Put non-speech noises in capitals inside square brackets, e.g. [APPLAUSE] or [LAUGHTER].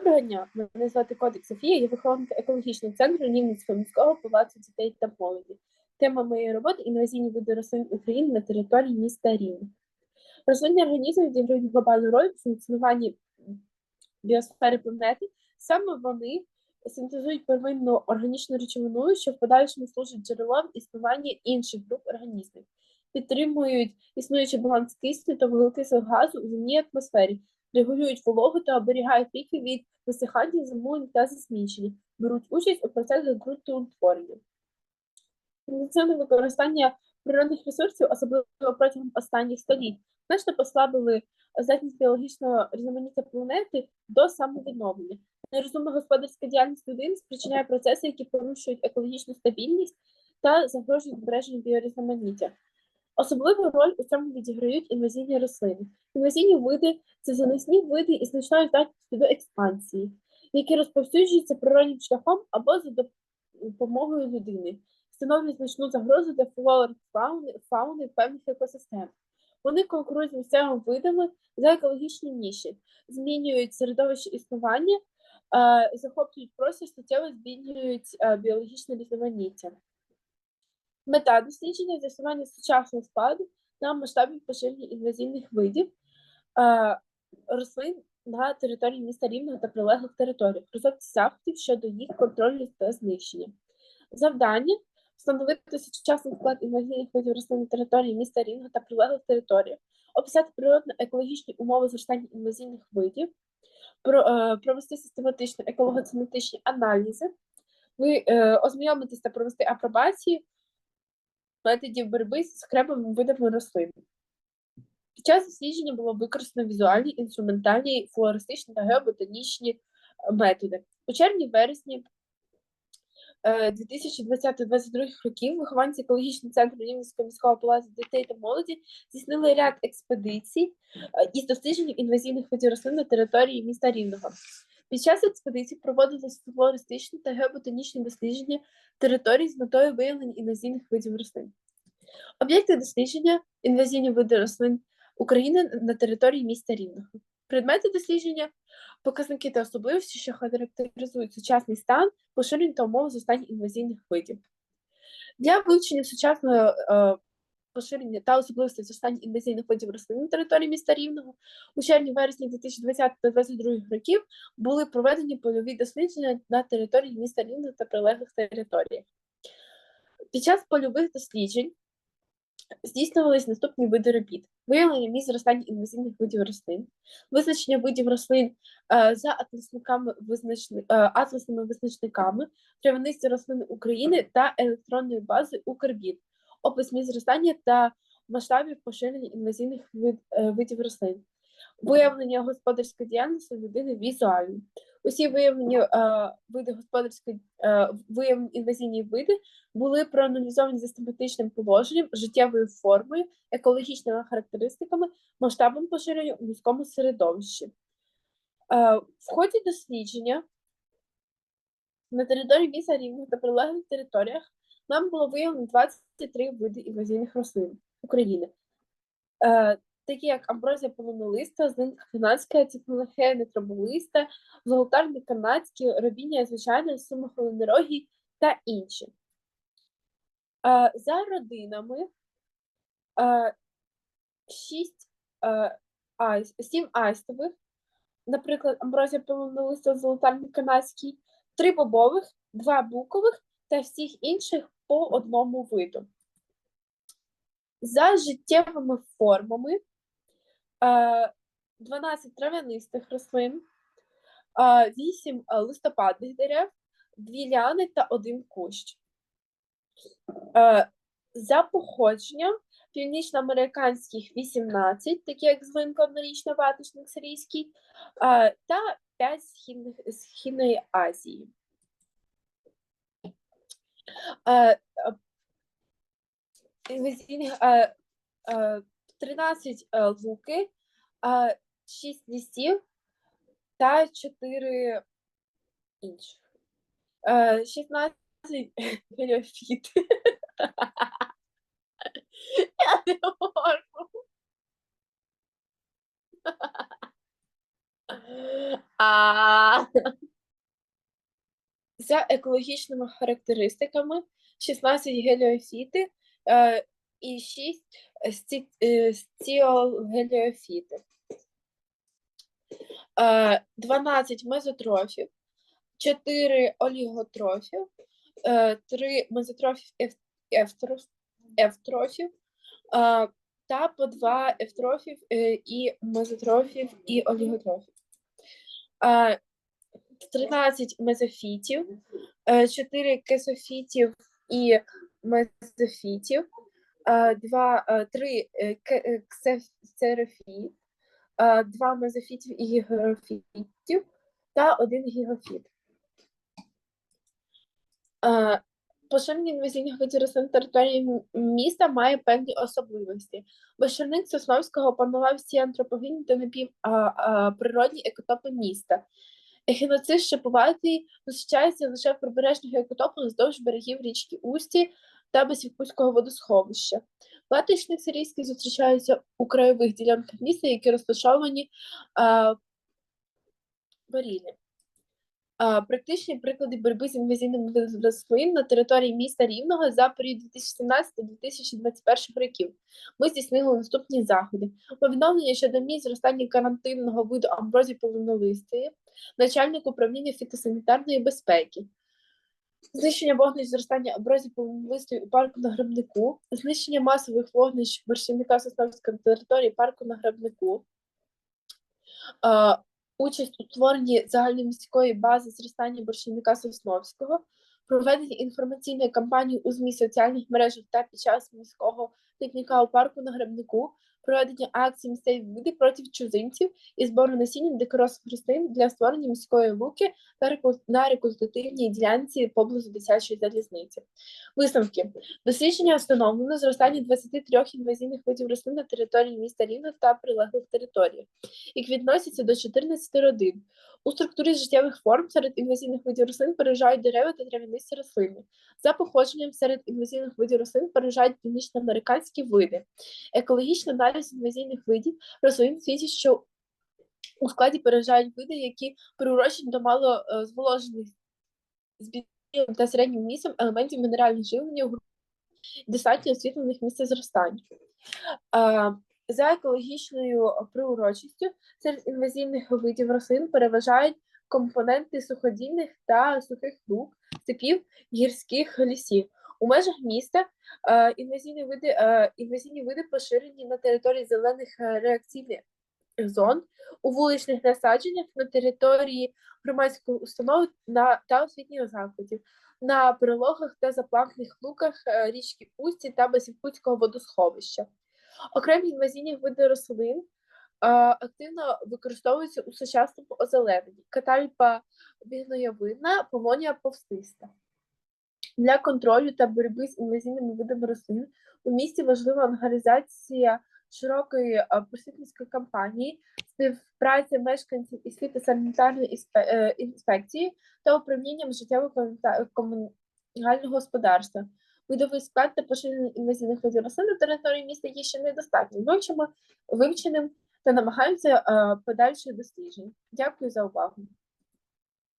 Доброго дня, мене звати Котик Софія, я вихованка екологічного центру Німницького міського палацу дітей та молоді. Тема моєї роботи інвазійні види рослин України на території міста Рівне. Рослинні організми відіграють глобальну роль в функціонуванні біосфери планети. Саме вони синтезують первинну органічну речовину, що в подальшому служить джерелом існування інших груп організмів, підтримують існуючий баланс кисню та вуглекислого газу у земній атмосфері, регулюють вологу та оберігають ріки від висихання, замулень та засмічення, беруть участь у процесах ґрунтоутворення. Інтенсивне використання природних ресурсів, особливо протягом останніх століть, значно послабили здатність біологічного різноманіття планети до самовідновлення. Нерозумна господарська діяльність людини спричиняє процеси, які порушують екологічну стабільність та загрожують збереженню біорізноманіття. Особливу роль у цьому відіграють інвазійні рослини. Інвазійні види це занесні види із значною здатністю до експансії, які розповсюджуються природним шляхом або за допомогою людини, становлять значну загрозу для флори фауни, фауни певних екосистем. Вони конкурують з місцевими видами за екологічні ніші, змінюють середовище існування, е, захоплюють простір, суттєво змінюють е, біологічне різноманіття. Мета дослідження з'ясування сучасного складу на масштабі поширення інвазивних видів е, рослин на території міста Рівного та прилеглих територіях, розробці заходів щодо їх контролю та знищення. Завдання встановити сучасний склад інвазивних видів рослин на території міста Рівного та прилеглих територіях, описати природно-екологічні умови зростання інвазивних видів, про, е, провести систематичні екологоцентричні аналізи, ви, е, ознайомитись та провести апробацію методів боротьби з окремими видами рослин. Під час дослідження було використано візуальні, інструментальні, флористичні та геоботанічні е, методи. У червні-вересні 2020-2022 років вихованці екологічного центру Рівненського міського палацу дітей та молоді здійснили ряд експедицій е, із дослідженням інвазивних видів рослин на території міста Рівного. Під час експедицій проводилися флористичні та геоботанічні дослідження територій з метою виявлення інвазивних видів рослин. Об'єкти дослідження інвазивні види рослин України на території міста Рівного. Предмети дослідження, показники та особливості, що характеризують сучасний стан, поширення та умови зростання інвазивних видів. Для вивчення сучасного е, поширення та особливостей зростання інвазивних видів рослин на території міста Рівного. У червні-вересні 2020 та 2022 років були проведені польові дослідження на території міста Рівного та прилеглих територіях. Під час польових досліджень здійснювались наступні види робіт: виявлення місць зростання інвазивних видів рослин, визначення видів рослин е, за атласниками визначни, е, атласними визначниками, травянисті рослини України та електронної бази Укрбіт, опис місць зростання та масштабів поширення інвазивних вид, е, видів рослин, виявлення господарської діяльності людини візуально. Усі виявлені е, види господарської е, виявлені інвазійні види були проаналізовані систематичним положенням, життєвою формою, екологічними характеристиками, масштабом поширення у міському середовищі. Е, в ході дослідження на території міста Рівного та прилеглих територіях нам було виявлено 23 види інвазійних рослин України. Е, такі як амброзія полонолиста, злинка канадська, циклохея нетроболиста, золотарник канадський, робіння звичайна, сума та інші. А, за родинами а, 6, а, айс, 7 айстових, наприклад, амброзія полонолиста, золотарник канадський, 3 бобових, 2 букових та всіх інших по одному виду. За життєвими формами 12 трав'янистих рослин, 8 листопадних дерев, 2 ляни та 1 кущ. За походженням північноамериканських 18, такі як злинка однорічна ваточник сирійський, та 5 східних, Східної Азії. 13 луки, 6 лісів та 4 інших. 16 геліофіт. [LAUGHS] [LAUGHS] Я не можу. [LAUGHS] А за екологічними характеристиками 16 геліофіти е, і 6 сті, е, стіогеліофіти. Е, 12 мезотрофів, 4 оліготрофів, е, 3 мезотрофів еф- ефтрофів е, та по 2 ефтрофів е, і мезотрофів і оліготрофів. Е, 13 мезофітів, 4 кесофітів і мезофітів, 2, 3 ксерофіт, 2 мезофітів і гігрофітів та 1 гігофіт. Е, Поширення інвазійних видів на території міста має певні особливості. Безшерник Сосновського опанував всі антропогенні та напівприродні екотопи міста. Ехіноцис шиповатий зустрічається лише в прибережних екотопах вздовж берегів річки Усті та Басівкутського водосховища. Латичник сирійський зустрічаються у краєвих ділянках міста, які розташовані а, порівняно. А, Практичні приклади боротьби з інвазійними видами рослин на території міста Рівного за період 2017-2021 років. Ми здійснили наступні заходи. Повідомлення щодо місць зростання карантинного виду амброзії полинолистої, начальник управління фітосанітарної безпеки. Знищення вогнищ зростання амброзії полинолистої у парку на Грибнику, знищення масових вогнищ борщівника Сосновської території парку на Грибнику, участь у створенні загальноміської бази зростання борщівника Сосновського, проведення інформаційної кампанії у ЗМІ соціальних мережах та під час міського пікніка у парку на Грибнику, проведення акцій місцеві види проти чужинців і збору насіння дикоросних рослин для створення міської луки на рекультативній ділянці поблизу дитячої залізниці. Висновки. Дослідження встановлено зростання 23 інвазійних видів рослин на території міста Рівно та прилеглих територіях, які відносяться до 14 родин. У структурі життєвих форм серед інвазійних видів рослин переважають дерева та травянисті рослини. За походженням серед інвазійних видів рослин переважають північноамериканські види. Екологічний аналіз інвазійних видів рослин свідчить, що у складі переважають види, які приурочені до мало е, зволожених з білим та середнім місцем елементів мінеральних живлення у достатньо освітлених місця зростання. За екологічною приурочістю серед інвазійних видів рослин переважають компоненти суходільних та сухих луг, степів, гірських лісів. У межах міста е, інвазійні види, е, інвазійні види поширені на території зелених е, реакційних зон, у вуличних насадженнях на території громадської установи та освітніх закладів, на прилогах та заплавних луках річки Усті та Басівкутського водосховища. Окремі інвазійні види рослин е, активно використовуються у сучасному озелененні. Катальпа бігноявидна, повонія повстиста. Для контролю та боротьби з інвазійними видами рослин у місті важлива організація широкої е, просвітницької кампанії, співпраця мешканців із фітосанітарної е, інспекції та управлінням комуна- комунального господарства. Видовий склад та поширення інвазійних видів рослин на території міста є ще недостатньо вивчимо, вивченим та намагаємося е, подальших досліджень. Дякую за увагу.